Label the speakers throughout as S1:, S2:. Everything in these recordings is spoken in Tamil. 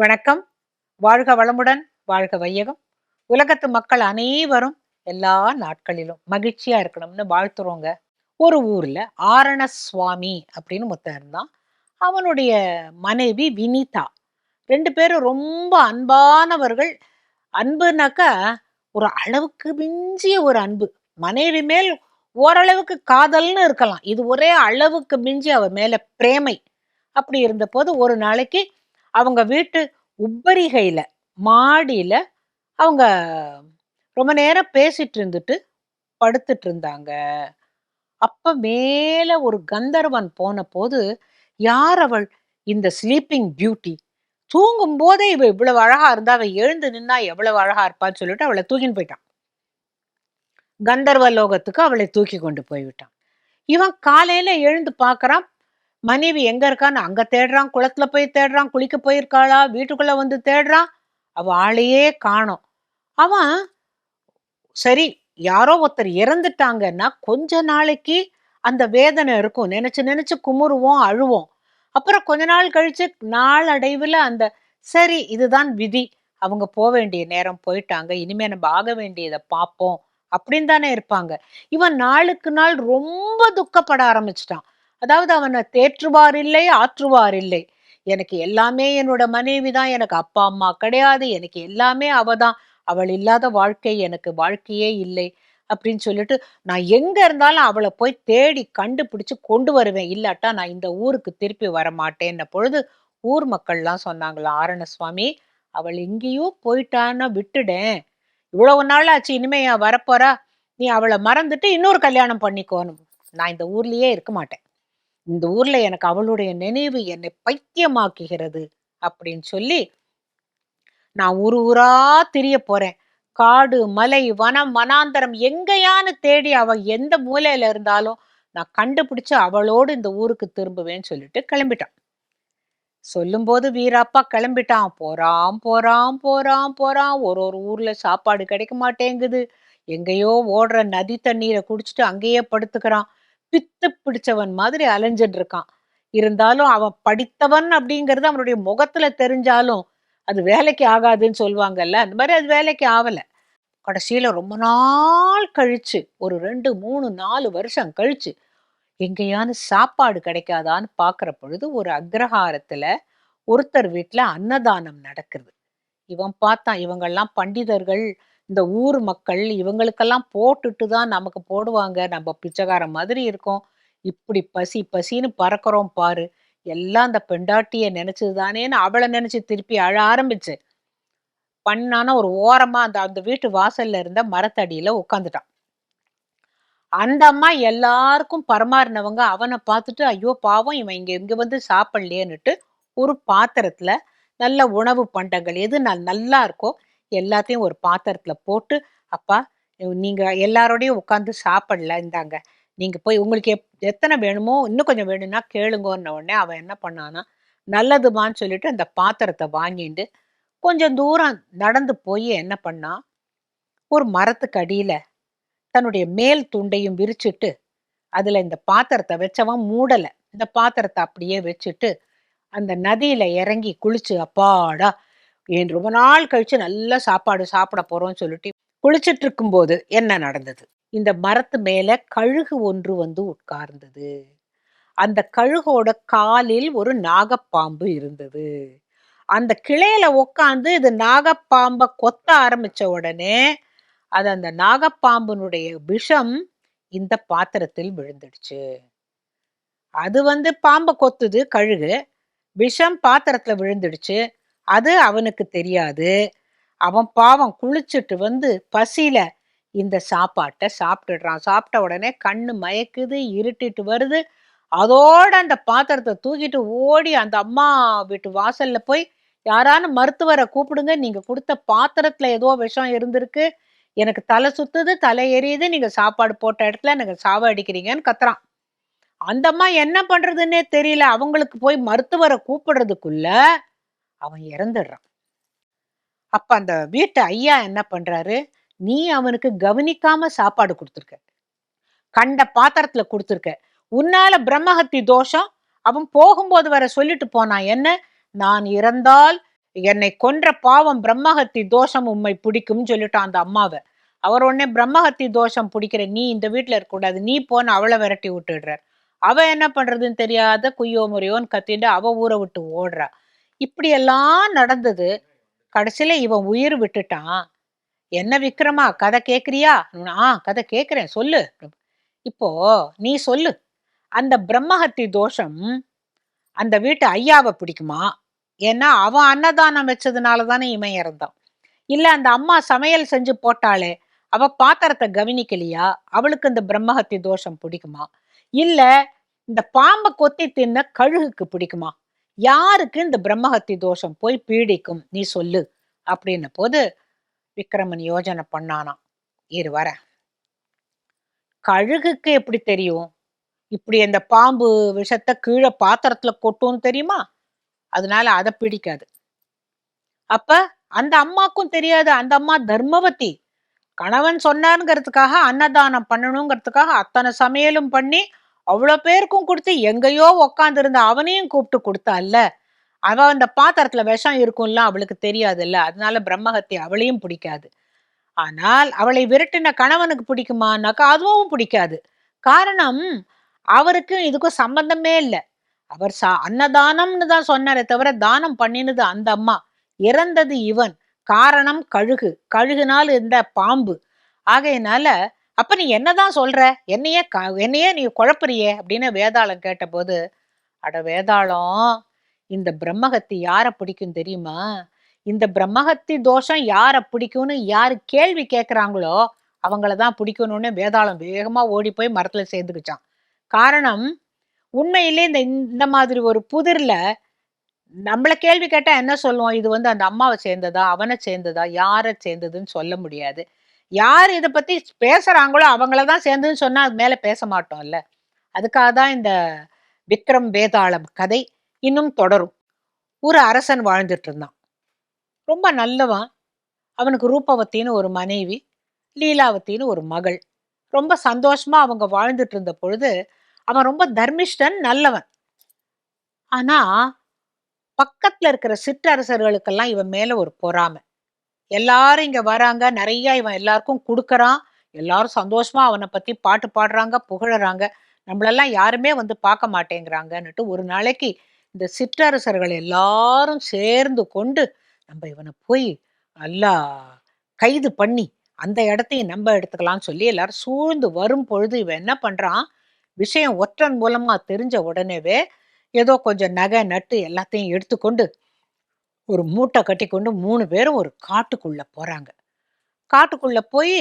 S1: வணக்கம். வாழ்க வளமுடன் வாழ்க வையகம். உலகத்து மக்கள் அனைவரும் எல்லா நாட்களிலும் மகிழ்ச்சியா இருக்கணும்னு வாழ்த்துறோங்க. ஒரு ஊர்ல ஆரண சுவாமி அப்படின்னு ஒருத்தன் இருந்தான். அவனுடைய மனைவி வினிதா. ரெண்டு பேரும் ரொம்ப அன்பானவர்கள். அன்புனாக்கா ஒரு அளவுக்கு மிஞ்சிய ஒரு அன்பு. மனைவி மேல் ஓரளவுக்கு காதல்னு இருக்கலாம். இது ஒரே அளவுக்கு மிஞ்சி அவ மேல பிரேமை. அப்படி இருந்த போது ஒரு நாளைக்கு அவங்க வீட்டு உப்பரிகையில மாடியில அவங்க ரொம்ப நேரம் பேசிட்டு இருந்துட்டு படுத்துட்டு இருந்தாங்க. அப்ப மேல ஒரு கந்தர்வன் போன போது யார் அவள் இந்த ஸ்லீப்பிங் பியூட்டி தூங்கும் போதே இவ இவ்வளவு அழகா இருந்தா அவ எழுந்து நின்னா எவ்வளவு அழகா இருப்பான்னு சொல்லிட்டு அவளை தூக்கின்னு போயிட்டான். கந்தர்வ லோகத்துக்கு அவளை தூக்கி கொண்டு போய்விட்டான். இவன் காலையில எழுந்து பார்க்கறான் மனைவி எங்க இருக்கான்னு அங்க தேடுறான் குளத்துல போய் தேடுறான் குளிக்க போயிருக்காளா வீட்டுக்குள்ள வந்து தேடுறான் அவ ஆளையே காணோம். அவன் சரி யாரோ ஒருத்தர் இறந்துட்டாங்கன்னா கொஞ்ச நாளைக்கு அந்த வேதனை இருக்கும். நினைச்சு நினைச்சு குமுறுவோம் அழுவோம். அப்புறம் கொஞ்ச நாள் கழிச்சு நாளடைவில் அந்த சரி இதுதான் விதி. அவங்க போக வேண்டிய நேரம் போயிட்டாங்க. இனிமே நம்ம ஆக வேண்டியதை பார்ப்போம். அப்படின்னு தானே இருப்பாங்க. இவன் நாளுக்கு நாள் ரொம்ப துக்கப்பட ஆரம்பிச்சிட்டான். அதாவது அவனை தேற்றுவார் இல்லை ஆற்றுவார் இல்லை எனக்கு எல்லாமே என்னோட மனைவி தான் எனக்கு அப்பா அம்மா கிடையாது எனக்கு எல்லாமே அவ தான் அவள் இல்லாத வாழ்க்கை எனக்கு வாழ்க்கையே இல்லை அப்படின்னு சொல்லிட்டு நான் எங்க இருந்தாலும் அவளை போய் தேடி கண்டுபிடிச்சு கொண்டு வருவேன். இல்லாட்டா நான் இந்த ஊருக்கு திருப்பி வர மாட்டேன்ன பொழுது ஊர் மக்கள்லாம் சொன்னாங்களா ஆரண சுவாமி அவள் எங்கேயோ போயிட்டான்னா விட்டுடேன் இவ்வளவு நாள் ஆச்சு இனிமே வரப்போறா. நீ அவளை மறந்துட்டு இன்னொரு கல்யாணம் பண்ணிக்கோணும் நான் இந்த ஊர்லயே இருக்க மாட்டேன். இந்த ஊர்ல எனக்கு அவளுடைய நினைவு என்னை பைத்தியமாக்குகிறது அப்படின்னு சொல்லி நான் ஊரு ஊரா திரிய போறேன். காடு மலை வனம் வனாந்தரம் எங்கேயான்னு தேடி அவ எந்த மூலையில இருந்தாலும் நான் கண்டுபிடிச்சு அவளோடு இந்த ஊருக்கு திரும்புவேன்னு சொல்லிட்டு கிளம்பிட்டான். சொல்லும்போது வீராப்பா கிளம்பிட்டான். போறான் போறான் போறான் போறான் ஒரு ஒரு ஊர்ல சாப்பாடு கிடைக்க மாட்டேங்குது. எங்கேயோ ஓடுற நதி தண்ணீரை குடிச்சிட்டு அங்கேயே படுத்துக்கிறான். பித்து பிடிச்சவன் மாதிரி அலைஞ்சிட்டு இருக்கான். இருந்தாலும் அவன் படித்தவன் அப்படிங்கிறது அவனுடைய முகத்துல தெரிஞ்சாலும் அது வேலைக்கு ஆகாதுன்னு சொல்லுவாங்கல்ல அந்த மாதிரி அது வேலைக்கு ஆகல கடைசியில ரொம்ப நாள் கழிச்சு ஒரு ரெண்டு மூணு நாலு வருஷம் கழிச்சு எங்கேயானு சாப்பாடு கிடைக்காதான்னு பார்க்குற பொழுது ஒரு அக்ரஹாரத்துல ஒருத்தர் வீட்டுல அன்னதானம் நடக்குது. இவன் பார்த்தான் இவங்கெல்லாம் பண்டிதர்கள் இந்த ஊர் மக்கள் இவங்களுக்கெல்லாம் போட்டுட்டு தான் நமக்கு போடுவாங்க. நம்ம பிச்சைக்காரன் மாதிரி இருக்கோம். இப்படி பசி பசின்னு பறக்கிறோம் பாரு. எல்லாம் அந்த பெண்டாட்டியை நினைச்சது தானேன்னு அவளை நினைச்சு திருப்பி அழ ஆரம்பிச்சு. பண்ணான ஒரு ஓரமா அந்த அந்த வீட்டு வாசல்ல இருந்த மரத்தடியில உட்காந்துட்டான் அந்த அம்மா எல்லாருக்கும் பரமாறினவங்க அவனை பார்த்துட்டு ஐயோ பாவம் இவன் இங்க இங்க வந்து சாப்பிடலையேன்னுட்டு ஒரு பாத்திரத்துல நல்ல உணவு பண்டங்கள் எது நல் நல்லா இருக்கோ எல்லாத்தையும் ஒரு பாத்திரத்துல போட்டு அப்பா நீங்க எல்லாரோடையும் உட்காந்து சாப்பிடல இந்தாங்க. நீங்க போய் உங்களுக்கு எப் எத்தனை வேணுமோ இன்னும் கொஞ்சம் வேணும்னா கேளுங்கன்ன உடனே அவன் என்ன பண்ணானா நல்லதுமான்னு சொல்லிட்டு அந்த பாத்திரத்தை வாங்கிட்டு கொஞ்சம் தூரம் நடந்து போய் என்ன பண்ணா ஒரு மரத்துக்கு அடியில தன்னுடைய மேல் துண்டையும் விரிச்சிட்டு அதுல இந்த பாத்திரத்தை வச்சவன் மூடல. இந்த பாத்திரத்தை அப்படியே வச்சுட்டு அந்த நதியில இறங்கி குளிச்சு அப்பாடா ஏன் ரொம்ப நாள் கழிச்சு நல்ல சாப்பாடு சாப்பிட போறோம்னு சொல்லிட்டு குளிச்சிட்டு இருக்கும்போது என்ன நடந்தது? இந்த மரத்து மேல கழுகு ஒன்று வந்து உட்கார்ந்தது. அந்த கழுகோட காலில் ஒரு நாகப்பாம்பு இருந்தது. அந்த கிளையில உட்காந்து இது நாகப்பாம்பை கொத்த ஆரம்பிச்ச உடனே அது அந்த நாகப்பாம்பினுடைய விஷம் இந்த பாத்திரத்தில் விழுந்துடுச்சு. அது வந்து பாம்பை கொத்துது கழுகு. விஷம் பாத்திரத்துல விழுந்துடுச்சு. அது அவனுக்கு தெரியாது. அவன் பாவம் குளிச்சுட்டு வந்து பசியில இந்த சாப்பாட்டை சாப்பிட்டுடுறான். சாப்பிட்ட உடனே கண்ணு மயக்குது இருட்டிட்டு வருது. அதோட அந்த பாத்திரத்தை தூக்கிட்டு ஓடி அந்த அம்மா வீட்டு வாசல்ல போய் யாரானு மருத்துவரை கூப்பிடுங்க. நீங்க கொடுத்த பாத்திரத்துல ஏதோ விஷம் இருந்திருக்கு. எனக்கு தலை சுத்துது தலை எரியுது. நீங்க சாப்பாடு போட்ட இடத்துல எனக்கு சாவ அடிக்கிறீங்கன்னு கத்துறான். அந்த அம்மா என்ன பண்றதுன்னே தெரியல. அவங்களுக்கு போய் மருத்துவரை கூப்பிடுறதுக்குள்ள அவன் இறந்துடுறான். அப்ப அந்த வீட்டு ஐயா என்ன பண்றாரு? நீ அவனுக்கு கவனிக்காம சாப்பாடு கொடுத்துருக்க. கண்ட பாத்திரத்துல கொடுத்துருக்க. உன்னால பிரம்மஹத்தி தோஷம் அவன் போகும்போது வர சொல்லிட்டு போனான் என்ன? நான் இறந்தால் என்னை கொன்ற பாவம் பிரம்மஹத்தி தோஷம் உண்மை பிடிக்கும்னு சொல்லிட்டான் அந்த அம்மாவை. அவர் உடனே பிரம்மஹத்தி தோஷம் பிடிக்கிற நீ இந்த வீட்டுல இருக்கக்கூடாது நீ போன அவளை விரட்டி விட்டுடுறார் அவ என்ன பண்றதுன்னு தெரியாத குய்யோ முறையோன்னு கத்திட்டு அவ ஊரை விட்டு ஓடுறா. இப்படி எல்லாம் நடந்தது. கடைசியில இவன் உயிர் விட்டுட்டான். என்ன விக்ரமா கதை கேக்குறியா? ஆ கதை கேக்குறேன் சொல்லு. இப்போ நீ சொல்லு. அந்த பிரம்மஹத்தி தோஷம் அந்த வீட்டு ஐயாவை பிடிக்குமா? ஏன்னா அவன் அன்னதானம் வச்சதுனால தானே இவன் இறந்தான். இல்லை அந்த அம்மா சமையல் செஞ்சு போட்டாளே அவ பாத்திரத்தை கவனிக்கலையா? அவளுக்கு இந்த பிரம்மஹத்தி தோஷம் பிடிக்குமா? இல்லை இந்த பாம்பை கொத்தி தின்ன கழுகுக்கு பிடிக்குமா? யாருக்கு இந்த பிரம்மஹத்தி தோஷம் போய் பீடிக்கும்? நீ சொல்லு. அப்படின்ன போது விக்ரமன் யோஜனை பண்ணானாம். இரு வர. கழுகுக்கு எப்படி தெரியும்? இப்படி அந்த பாம்பு விஷத்தை கீழே பாத்திரத்துல கொட்டும்னு தெரியுமா? அதனால அதை பிடிக்காது. அப்ப அந்த அம்மாக்கும் தெரியாது. அந்த அம்மா தர்மவதி. கணவன் சொன்னாருங்கிறதுக்காக அன்னதானம் பண்ணணுங்கிறதுக்காக அத்தனை சமையலும் பண்ணி அவ்வளோ பேருக்கும் கொடுத்து எங்கேயோ உக்காந்துருந்த அவனையும் கூப்பிட்டு கொடுத்தால அவ அந்த பாத்திரத்துல விஷம் இருக்கும்ல அவளுக்கு தெரியாதுல்ல. அதனால பிரம்மஹத்தி அவளையும் பிடிக்காது. ஆனால் அவளை விரட்டின கணவனுக்கு பிடிக்குமானாக்கா அதுவும் பிடிக்காது. காரணம் அவருக்கும் இதுக்கும் சம்பந்தமே இல்லை. அவர் சா அன்னதானம்னு தான் சொன்னாரே தவிர தானம் பண்ணினது அந்த அம்மா. இறந்தது இவன். காரணம் கழுகு. கழுகுனால் இருந்த பாம்பு. ஆகையினால அப்ப நீ என்னதான் சொல்ற? என்னையே என்னையே நீ குழப்பறியே? அப்படின்னு வேதாளம் கேட்டபோது அட வேதாளம் இந்த பிரம்மகத்தி யாரை பிடிக்கும் தெரியுமா? இந்த பிரம்மகத்தி தோஷம் யாரை பிடிக்கும்னு யாரு கேள்வி கேட்குறாங்களோ அவங்கள தான் பிடிக்கணும்னு வேதாளம் வேகமாக ஓடி போய் மரத்தில் சேர்ந்துக்கிச்சான். காரணம் உண்மையிலே இந்த இந்த மாதிரி ஒரு புதிரில் நம்மள கேள்வி கேட்டால் என்ன சொல்லுவோம்? இது வந்து அந்த அம்மாவை சேர்ந்ததா? அவனை சேர்ந்ததா? யாரை சேர்ந்ததுன்னு சொல்ல முடியாது. யார் இதை பற்றி பேசுகிறாங்களோ அவங்கள தான் சேர்ந்துன்னு சொன்னால் அது மேலே பேச மாட்டோம்ல. அதுக்காக தான் இந்த விக்ரம் வேதாளம் கதை இன்னும் தொடரும். ஒரு அரசன் வாழ்ந்துட்டு இருந்தான். ரொம்ப நல்லவன். அவனுக்கு ரூபவத்தின்னு ஒரு மனைவி லீலாவத்தின்னு ஒரு மகள். ரொம்ப சந்தோஷமா அவங்க வாழ்ந்துட்டு இருந்த பொழுது அவன் ரொம்ப தர்மிஷ்டன் நல்லவன். ஆனா பக்கத்துல இருக்கிற சிற்றரசர்களுக்கெல்லாம் இவன் மேல ஒரு பொறாமை. எல்லாரும் இங்க வராங்க. நிறைய இவன் எல்லாருக்கும் கொடுக்கறான். எல்லாரும் சந்தோஷமா அவனை பத்தி பாட்டு பாடுறாங்க புகழறாங்க. நம்மளெல்லாம் யாருமே வந்து பார்க்க மாட்டேங்கிறாங்கன்னுட்டு ஒரு நாளைக்கு இந்த சிற்றரசர்கள் எல்லாரும் சேர்ந்து கொண்டு நம்ம இவனை போய் நல்லா கைது பண்ணி அந்த இடத்தையும் நம்ம எடுத்துக்கலாம்னு சொல்லி எல்லாரும் சூழ்ந்து வரும் பொழுது இவன் என்ன பண்றான்? விஷயம் ஒற்றன் மூலமா தெரிஞ்ச உடனேவே ஏதோ கொஞ்சம் நகை நட்டு எல்லாத்தையும் எடுத்துக்கொண்டு ஒரு மூட்டை கட்டி கொண்டு மூணு பேரும் ஒரு காட்டுக்குள்ளே போகிறாங்க காட்டுக்குள்ளே போய்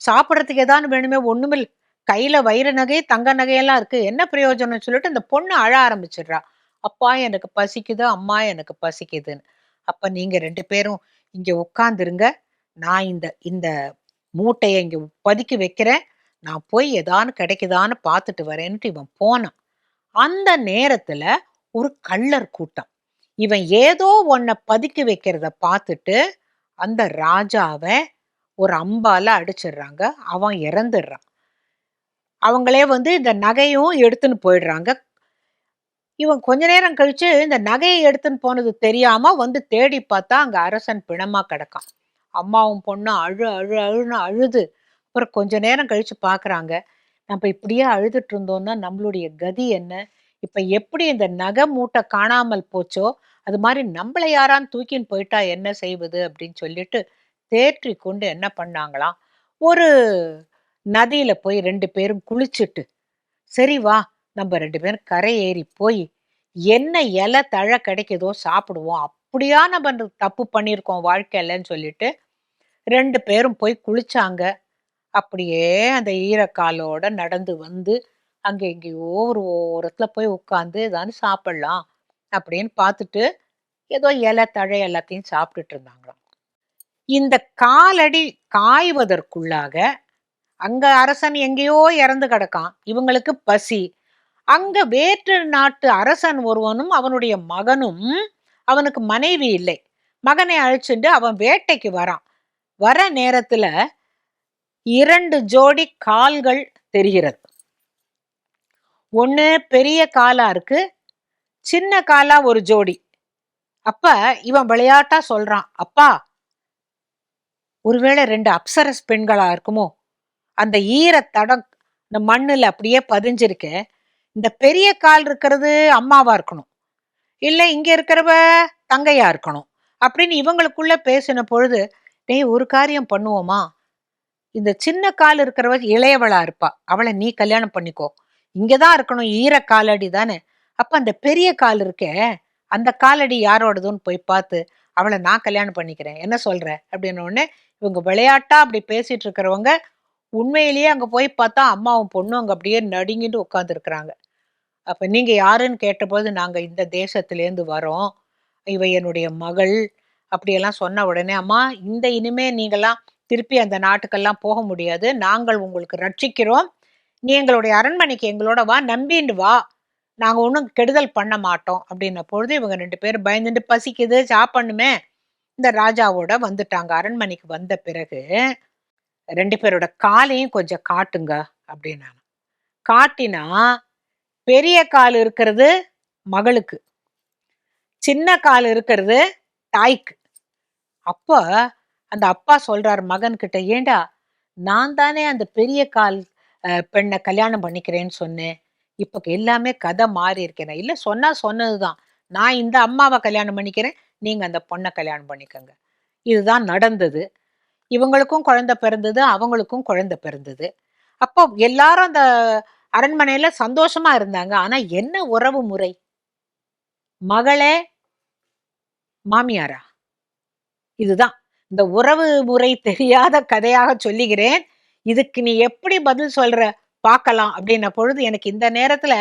S1: சாப்பிட்றதுக்கு ஏதாவது வேணுமே ஒன்றுமில்ல கையில் வைர நகை தங்க நகையெல்லாம் இருக்குது என்ன பிரயோஜனம்னு சொல்லிட்டு அந்த பொண்ணு அழ ஆரம்பிச்சிடுறா. அப்பா எனக்கு பசிக்குது. அம்மா எனக்கு பசிக்குதுன்னு. அப்போ நீங்கள் ரெண்டு பேரும் இங்கே உட்காந்துருங்க நான் இந்த இந்த மூட்டையை இங்கே பதுக்கி வைக்கிறேன். நான் போய் ஏதானு கிடைக்குதான்னு பார்த்துட்டு வரேன்ட்டு இவன் போனான். அந்த நேரத்தில் ஒரு கள்ளர் கூட்டம். இவன் ஏதோ ஒன்ன பதுக்கி வைக்கிறத பார்த்துட்டு அந்த ராஜாவை ஒரு அம்பால அடிச்சிடுறாங்க. அவன் இறந்துடுறான். அவங்களே வந்து இந்த நகையும் எடுத்துன்னு போயிடுறாங்க. இவன் கொஞ்ச நேரம் கழிச்சு இந்த நகையை எடுத்துன்னு போனது தெரியாம வந்து தேடி பார்த்தா அங்க அரசன் பிணமா கிடக்கான். அம்மாவும் பொண்ணும் அழு அழு அழுன்னு அழுது. அப்புறம் கொஞ்ச நேரம் கழிச்சு பாக்குறாங்க. நம்ம இப்படியே அழுதுட்டு இருந்தோம்னா நம்மளுடைய கதி என்ன? இப்ப எப்படி இந்த நகை மூட்டை காணாமல் போச்சோ அது மாதிரி நம்மளை யாரான் தூக்கின்னு போயிட்டா என்ன செய்வது அப்படின்னு சொல்லிட்டு தேற்றி கொண்டு என்ன பண்ணாங்களாம்? ஒரு நதியில போய் ரெண்டு பேரும் குளிச்சுட்டு சரி வா நம்ம ரெண்டு பேரும் கரை ஏறி போய் என்ன இலை தழை கிடைக்குதோ சாப்பிடுவோம். அப்படியா நம்ம தப்பு பண்ணியிருக்கோம் வாழ்க்கையிலன்னு சொல்லிட்டு ரெண்டு பேரும் போய் குளிச்சாங்க. அப்படியே அந்த ஈரக்காலோட நடந்து வந்து அங்கே எங்கேயோ ஒரு ஓரத்துல போய் உட்காந்து ஏதாவது சாப்பிடலாம் அப்படின்னு பார்த்துட்டு ஏதோ இலை தழை எல்லாத்தையும் சாப்பிட்டுட்டு இருந்தாங்களாம். இந்த காலடி காய்வதற்குள்ளாக அங்க அரசன் எங்கேயோ இறந்து கிடக்கான். இவங்களுக்கு பசி. அங்க வேற்று நாட்டு அரசன் ஒருவனும் அவனுடைய மகனும் அவனுக்கு மனைவி இல்லை. மகனை அழைச்சிட்டு அவன் வேட்டைக்கு வரான். வர நேரத்துல இரண்டு ஜோடி கால்கள் தெரிகிறது. ஒன்று பெரிய காலா இருக்கு சின்ன காலா ஒரு ஜோடி. அப்ப இவன் விளையாட்டா சொல்றான் அப்பா ஒருவேளை ரெண்டு அப்சரஸ் பெண்களா இருக்குமோ? அந்த ஈர தடம் இந்த மண்ணில் அப்படியே பதிஞ்சிருக்க. இந்த பெரிய கால் இருக்கிறது அம்மாவா இருக்கணும். இல்லை இங்க இருக்கிறவ தங்கையா இருக்கணும். அப்படின்னு இவங்களுக்குள்ள பேசின பொழுது டேய் ஒரு காரியம் பண்ணுவோமா? இந்த சின்ன கால் இருக்கிறவ இளையவளா இருப்பா. அவளை நீ கல்யாணம் பண்ணிக்கோ. இங்கதான் இருக்கணும் ஈர காலடி தானே. அப்ப அந்த பெரிய கால் இருக்கே அந்த காலடி யாரோடதுன்னு போய் பார்த்து அவளை நான் கல்யாணம் பண்ணிக்கிறேன் என்ன சொல்ற? அப்படின்னு உடனே இவங்க விளையாட்டா அப்படி பேசிட்டு இருக்கிறவங்க உண்மையிலேயே அங்க போய் பார்த்தா அம்மாவும் பொண்ணும் அங்க அப்படியே நடுங்கிட்டு உட்கார்ந்து இருக்கிறாங்க அப்ப நீங்க யாருன்னு கேட்டபோது நாங்க இந்த தேசத்திலேருந்து வரோம். இவ என்னுடைய மகள். அப்படியெல்லாம் சொன்ன உடனே அம்மா இந்த இனிமே நீங்கெல்லாம் திருப்பி அந்த நாட்டுக்கெல்லாம் போக முடியாது. நாங்கள் உங்களுக்கு ரட்சிக்கிறோம். நீ எங்களுடைய அரண்மனைக்கு எங்களோட வா நம்பின்னு வா. நாங்கள் ஒன்றும் கெடுதல் பண்ண மாட்டோம் அப்படின்ன பொழுது இவங்க ரெண்டு பேரும் பயந்துட்டு பசிக்குது சாப்பிடணுமே. இந்த ராஜாவோட வந்துட்டாங்க. அரண்மனைக்கு வந்த பிறகு ரெண்டு பேரோட காலையும் கொஞ்சம் காட்டுங்க அப்படின்னாங்க. காட்டினா பெரிய கால் இருக்கிறது மகளுக்கு சின்ன கால் இருக்கிறது தாய்க்கு. அப்போ அந்த அப்பா சொல்றார் மகன் கிட்ட ஏண்டா நான் தானே அந்த பெரிய கால் பெண்ணை கல்யாணம் பண்ணிக்கிறேன்னு சொன்னேன். இப்போ எல்லாமே கதை மாறி இருக்கேன் இல்லை சொன்னா சொன்னதுதான். நான் இந்த அம்மாவை கல்யாணம் பண்ணிக்கிறேன். நீங்க அந்த பொண்ணை கல்யாணம் பண்ணிக்கோங்க. இதுதான் நடந்தது. இவங்களுக்கும் குழந்தை பிறந்தது அவங்களுக்கும் குழந்தை பிறந்தது. அப்போ எல்லாரும் அந்த அரண்மனையில சந்தோஷமா இருந்தாங்க. ஆனா என்ன உறவு முறை? மகளே மாமியாரா? இதுதான். இந்த உறவு முறை தெரியாத கதையாக சொல்லுகிறேன். இதுக்கு நீ எப்படி பதில் சொல்ற? பார்க்கலாம் அப்படின்ன பொழுது எனக்கு இந்த நேரத்துல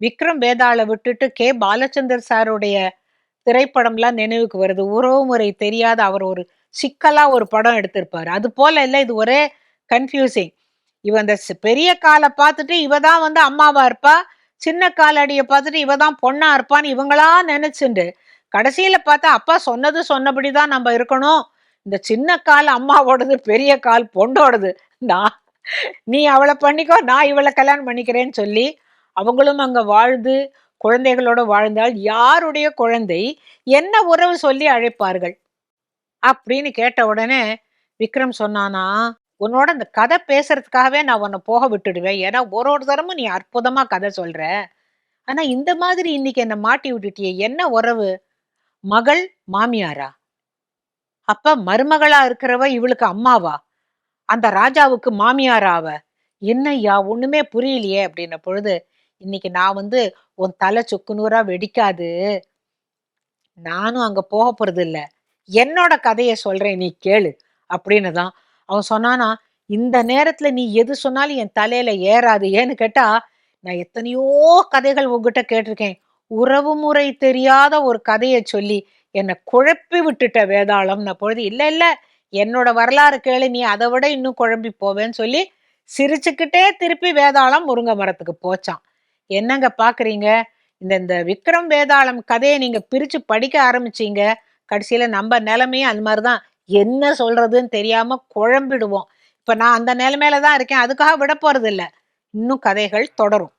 S1: விக்ரம் வேதாளை விட்டுட்டு கே. பாலச்சந்தர் சாருடைய திரைப்படம்லாம் நினைவுக்கு வருது. உறவு முறை தெரியாத அவர் ஒரு சிக்கலா ஒரு படம் எடுத்திருப்பாரு. அது போல இல்லை இது ஒரே கன்ஃபியூசிங் இவ அந்த பெரிய காலை பார்த்துட்டு இவ தான் வந்து அம்மாவா இருப்பா? சின்ன காலடியை பார்த்துட்டு இவ தான் பொண்ணா இருப்பான்னு இவங்களா நினைச்சுண்டு. கடைசியில பார்த்தா அப்பா சொன்னது சொன்னபடிதான் நம்ம இருக்கணும். இந்த சின்ன கால் அம்மாவோடது பெரிய கால் பொண்ணோடது. நான் நீ அவளை பண்ணிக்கோ நான் இவளை கல்யாணம் பண்ணிக்கிறேன்னு சொல்லி அவங்களும் அங்க வாழ்ந்து குழந்தைகளோட வாழ்ந்தால் யாருடைய குழந்தை என்ன உறவு சொல்லி அழைப்பார்கள்? அப்படின்னு கேட்ட உடனே விக்ரம் சொன்னானா உன்னோட அந்த கதை பேசுறதுக்காகவே நான் உன்னை போக விட்டுடுவேன். ஏன்னா ஒரு ஒரு தரமும் நீ அற்புதமா கதை சொல்ற. ஆனா இந்த மாதிரி இன்னைக்கு என்ன மாட்டி விட்டுட்டியே என்ன உறவு? மகள் மாமியாரா? அப்ப மருமகளா இருக்கிறவ இவளுக்கு அம்மாவா? அந்த ராஜாவுக்கு மாமியாராவ அவ என்னய்யா ஒண்ணுமே புரியலையே அப்படின்ன பொழுது இன்னைக்கு நான் வந்து உன் தலை சுக்குநூறா வெடிக்காது. நானும் அங்க போக போறது இல்ல. என்னோட கதையை சொல்றேன் நீ கேளு அப்படின்னு தான் அவன் சொன்னானா இந்த நேரத்துல நீ எது சொன்னாலும் என் தலையில ஏறாது. ஏன்னு கேட்டா நான் எத்தனையோ கதைகள் உங்ககிட்ட கேட்டிருக்கேன். உறவு முறை தெரியாத ஒரு கதையை சொல்லி என்னை குழப்பி விட்டுட்ட வேதாளம்ன பொழுது இல்லை இல்லை என்னோட வரலாறு கேளு நீ அதை விட இன்னும் குழம்பி போவேன்னு சொல்லி சிரிச்சுக்கிட்டே திருப்பி வேதாளம் முருங்கை மரத்துக்கு போச்சான். என்னங்க பாக்குறீங்க? இந்த இந்த விக்ரம் வேதாளம் கதையை நீங்க பிரிச்சு படிக்க ஆரம்பிச்சீங்க. கடைசியில நம்ம நிலைமையும் அது மாதிரிதான். என்ன சொல்றதுன்னு தெரியாம குழம்பிடுவோம். இப்ப நான் அந்த நிலைமையில தான் இருக்கேன். அதுக்காக விட போறது இல்லை இன்னும் கதைகள் தொடரும்.